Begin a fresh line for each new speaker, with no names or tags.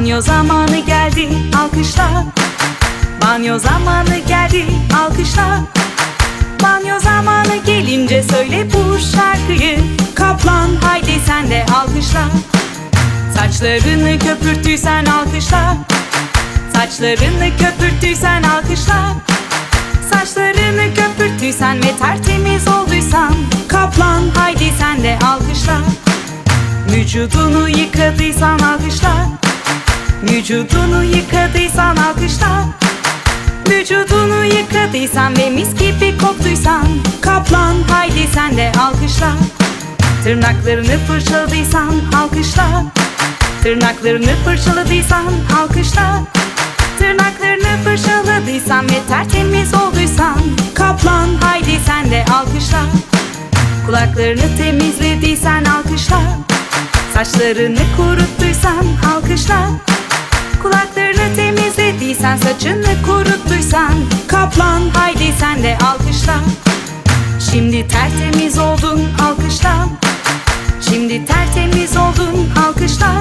Banyo zamanı geldi alkışla. Banyo zamanı geldi alkışla. Banyo zamanı gelince söyle bu şarkıyı. Kaplan haydi sen de alkışla. Saçlarını köpürttüysen alkışla. Saçlarını köpürttüysen alkışla. Saçlarını köpürttüysen ve tertemiz olduysan. Kaplan haydi sen de alkışla. Vücudunu yıkadıysan alkışla Vücudunu yıkadıysan alkışla. Vücudunu yıkadıysan ve mis gibi koktuysan Kaplan haydi sen de alkışla. Tırnaklarını fırçaladıysan alkışla. Tırnaklarını fırçaladıysan alkışla. Tırnaklarını fırçaladıysan ve tertemiz olduysan Kaplan haydi sen de alkışla. Kulaklarını temizlediysen alkışla. Saçlarını kuruttuysan alkışla temizlediysen saçını kuruttuysan Kaplan haydi sen de alkışla. Şimdi tertemiz oldun alkışla. Şimdi tertemiz oldun alkışla